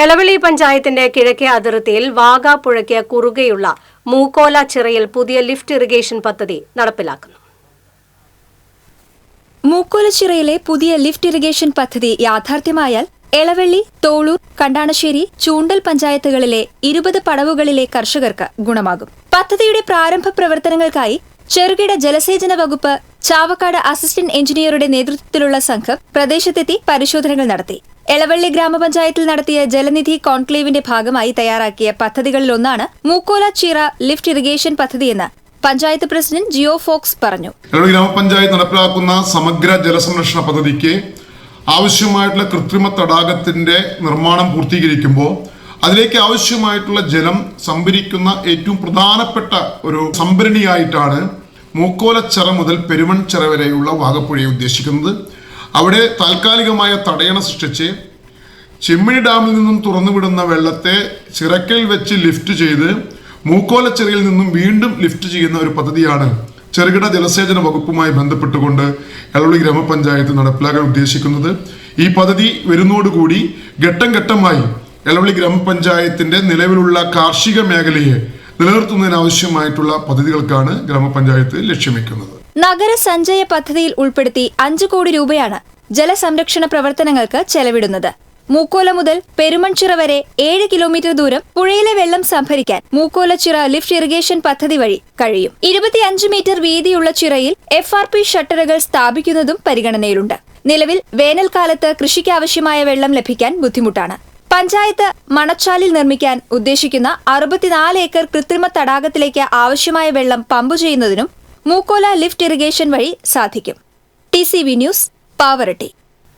എളവിളി പഞ്ചായത്തിന്റെ കിഴക്കേ അതിർത്തിയിൽ വാഗാപ്പുഴയ്ക്ക് കുറുകെയുള്ള മൂക്കോല ചിറയിൽ പുതിയ ലിഫ്റ്റ് ഇറിഗേഷൻ പദ്ധതി നടപ്പിലാക്കുന്നു. മൂക്കോലച്ചിറയിലെ പുതിയ ലിഫ്റ്റ് ഇറിഗേഷൻ പദ്ധതി യാഥാർത്ഥ്യമായാൽ എളവള്ളി തോളൂർ കണ്ടാണശ്ശേരി ചൂണ്ടൽ പഞ്ചായത്തുകളിലെ ഇരുപത് പടവുകളിലെ കർഷകർക്ക് ഗുണമാകും. പദ്ധതിയുടെ പ്രാരംഭ പ്രവർത്തനങ്ങൾക്കായി ചെറുകിട ജലസേചന വകുപ്പ് ചാവക്കാട് അസിസ്റ്റന്റ് എഞ്ചിനീയറുടെ നേതൃത്വത്തിലുള്ള സംഘം പ്രദേശത്തെത്തി പരിശോധനകൾ നടത്തി. എളവള്ളി ഗ്രാമപഞ്ചായത്തിൽ നടത്തിയ ജലനിധി കോൺക്ലേവിന്റെ ഭാഗമായി തയ്യാറാക്കിയ പദ്ധതികളിലൊന്നാണ് മൂക്കോല ചീറ ലിഫ്റ്റ് ഇറിഗേഷൻ പദ്ധതിയെന്ന് പഞ്ചായത്ത് പ്രസിഡന്റ് ജിയോ ഫോക്സ് പറഞ്ഞു. ഗ്രാമപഞ്ചായത്ത് നടപ്പിലാക്കുന്ന സമഗ്ര ജലസംരക്ഷണ പദ്ധതിക്ക് ആവശ്യമായിട്ടുള്ള കൃത്രിമ തടാകത്തിന്റെ നിർമ്മാണം പൂർത്തീകരിക്കുമ്പോൾ അതിലേക്ക് ആവശ്യമായിട്ടുള്ള ജലം സംഭരിക്കുന്ന ഏറ്റവും പ്രധാനപ്പെട്ട ഒരു സംഭരണിയായിട്ടാണ് മൂക്കോലച്ചിറ മുതൽ പെരുമൺച്ചിറ വരെയുള്ള വാഗപ്പുഴയെ ഉദ്ദേശിക്കുന്നത്. അവിടെ താൽക്കാലികമായ തടയണ സൃഷ്ടിച്ച് ചെമ്മിണി ഡാമിൽ നിന്നും തുറന്നുവിടുന്ന വെള്ളത്തെ ചിറക്കൽ വെച്ച് ലിഫ്റ്റ് ചെയ്ത് മൂക്കോലച്ചെറിയിൽ നിന്നും വീണ്ടും ലിഫ്റ്റ് ചെയ്യുന്ന ഒരു പദ്ധതിയാണ് ചെറുകിട ജലസേചന വകുപ്പുമായി ബന്ധപ്പെട്ടുകൊണ്ട് എളവള്ളി ഗ്രാമപഞ്ചായത്ത് നടപ്പിലാക്കാൻ ഉദ്ദേശിക്കുന്നത്. ഈ പദ്ധതി വരുന്നതോടുകൂടി ഘട്ടം ഘട്ടമായി എളവളി ഗ്രാമപഞ്ചായത്തിന്റെ നിലവിലുള്ള കാർഷിക മേഖലയെ നിലനിർത്തുന്നതിനാവശ്യമായിട്ടുള്ള പദ്ധതികൾക്കാണ് ഗ്രാമപഞ്ചായത്ത് ലക്ഷ്യം വെക്കുന്നത് നഗര സഞ്ചയ പദ്ധതിയിൽ ഉൾപ്പെടുത്തി അഞ്ചു കോടി രൂപയാണ് ജലസംരക്ഷണ പ്രവർത്തനങ്ങൾക്ക് ചെലവിടുന്നത്. മൂക്കോല മുതൽ പെരുമൺചിറ വരെ ഏഴ് കിലോമീറ്റർ ദൂരം പുഴയിലെ വെള്ളം സംഭരിക്കാൻ മൂക്കോലച്ചിറ ലിഫ്റ്റ് ഇറിഗേഷൻ പദ്ധതി വഴി കഴിയും. ഇരുപത്തിയഞ്ച് മീറ്റർ വീതിയുള്ള ചിറയിൽ എഫ് ആർ പി ഷട്ടറുകൾ സ്ഥാപിക്കുന്നതും പരിഗണനയിലുണ്ട്. നിലവിൽ വേനൽക്കാലത്ത് കൃഷിക്കാവശ്യമായ വെള്ളം ലഭിക്കാൻ ബുദ്ധിമുട്ടാണ്. പഞ്ചായത്ത് മണച്ചാലിൽ നിർമ്മിക്കാൻ ഉദ്ദേശിക്കുന്ന അറുപത്തിനാല് ഏക്കർ കൃത്രിമ തടാകത്തിലേക്ക് ആവശ്യമായ വെള്ളം പമ്പ് ചെയ്യുന്നതിനും മൂക്കോല ലിഫ്റ്റ് ഇറിഗേഷൻ വഴി സാധിക്കും. T news Pavaratti